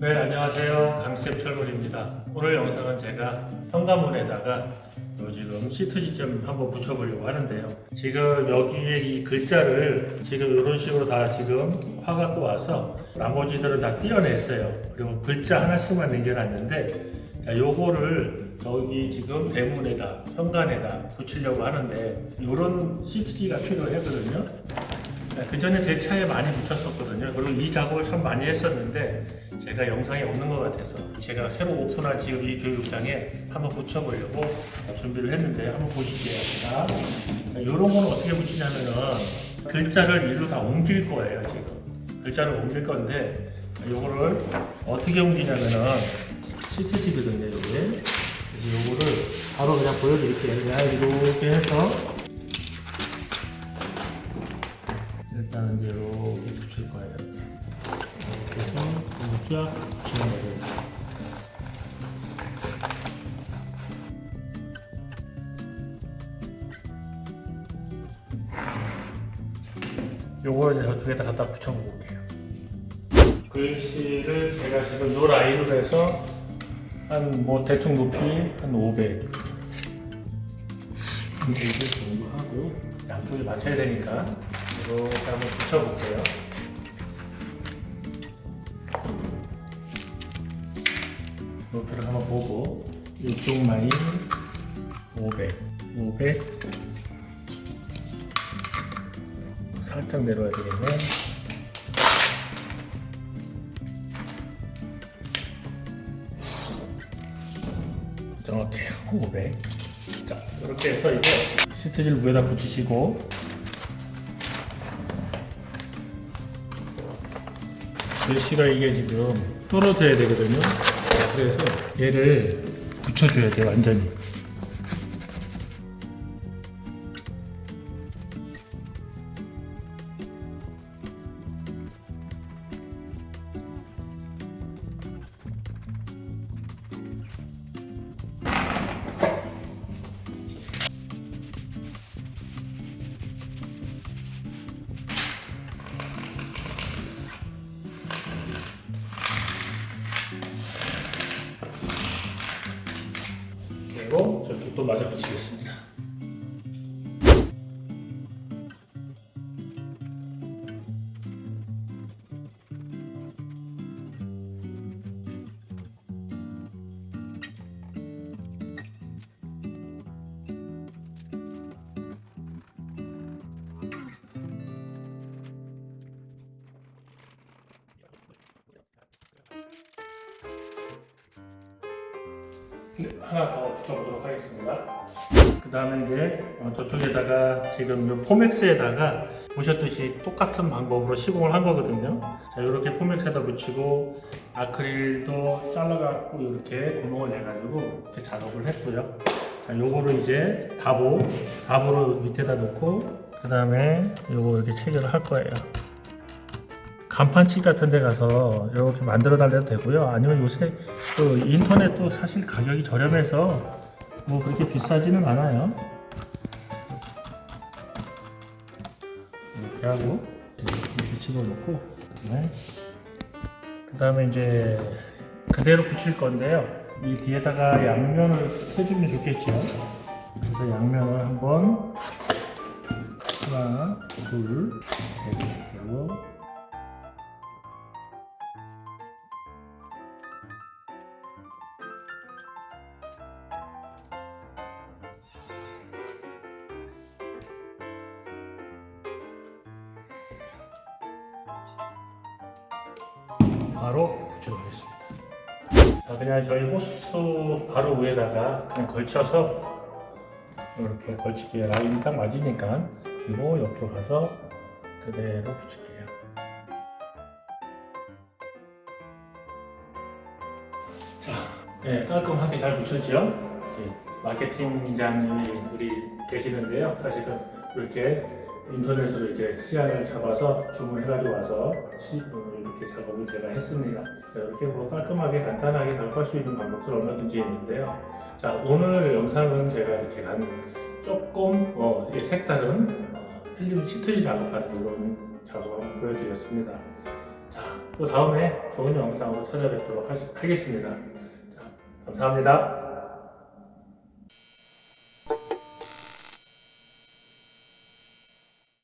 네, 안녕하세요. 강쌤 철물입니다. 오늘 영상은 제가 현관문에다가 요 지금 시트지 좀 한번 붙여보려고 하는데요. 지금 여기에 이 글자를 지금 이런 식으로 다 지금 화갖고 와서 나머지들은 다 띄어냈어요. 그리고 글자 하나씩만 남겨놨는데 자, 요거를 여기 지금 대문에다 현관에다 붙이려고 하는데 이런 시트지가 필요하거든요. 그 전에 제 차에 많이 붙였었거든요. 그리고 이 작업을 참 많이 했었는데 제가 영상에 없는 것 같아서 제가 새로 오픈한 지금 이 교육장에 한번 붙여보려고 준비를 했는데 한번 보실게요. 자, 이런 거는 어떻게 붙이냐면은 글자를 일로 다 옮길 거예요. 지금 글자를 옮길 건데 이거를 어떻게 옮기냐면은 시트지거든요. 이게 그래서 이거를 바로 그냥 보여드릴게요. 그냥 이렇게 해서 일단은 이제 이렇게 붙일 거예요. 이렇게 해서 쫙 거예요. 요거 이제 저쪽에다 갖다 붙여보고 올게요. 글씨를 제가 지금 요 라인으로 해서 한 뭐 대충 높이 한 500. 200 정도 하고 양쪽에 맞춰야 되니까 이렇게 한번 붙여볼게요. 높이를 한번 보고 이쪽 라인 500, 500 살짝 내려야 되겠네. 정확해요. 500. 자, 이렇게 해서 이제 시트지를 위에다 붙이시고 글씨가 이게 지금 떨어져야 되거든요. 그래서 얘를 붙여줘야 돼요, 완전히. 그리고 저쪽도 맞아 붙이겠습니다. 하나 더 붙여보도록 하겠습니다. 그 다음에 이제 어, 저쪽에다가 지금 요 포맥스에다가 보셨듯이 똑같은 방법으로 시공을 한 거거든요. 자, 이렇게 포맥스에다 붙이고 아크릴도 잘라갖고 이렇게 구멍을 내가지고 이렇게 작업을 했고요. 자, 요거를 이제 다보, 다보를 밑에다 놓고 그 다음에 요거 이렇게 체결을 할 거예요. 간판집 같은 데 가서 이렇게 만들어 달래도 되고요. 아니면 요새 그 인터넷도 사실 가격이 저렴해서 뭐 그렇게 비싸지는 않아요. 이렇게 하고 이렇게 집어넣고 네. 그 다음에 이제 그대로 붙일 건데요. 이 뒤에다가 양면을 해주면 좋겠죠. 그래서 양면을 한번 하나, 둘, 셋, 넷, 바로 붙여보겠습니다. 자, 그냥 저희 호수 바로 위에다가 그냥 걸쳐서 이렇게 걸칠게요. 라인이 딱 맞으니까 그리고 옆으로 가서 그대로 붙일게요. 자, 네, 깔끔하게 잘 붙였죠? 마케팅장님이 우리 계시는데요. 사실은 이렇게 인터넷으로 이제 시간을 잡아서 주문해가지고 와서 시, 어, 이렇게 작업을 제가 했습니다. 자, 이렇게 뭐 깔끔하게 간단하게 작업할 수 있는 방법들 얼마든지 있는데요. 자, 오늘 영상은 제가 이렇게 간 조금 어, 예, 색다른 어, 필름 시트리 작업하는 이런 작업 한번 보여드렸습니다. 자, 또 다음에 좋은 영상으로 찾아뵙도록 하- 하겠습니다. 자, 감사합니다.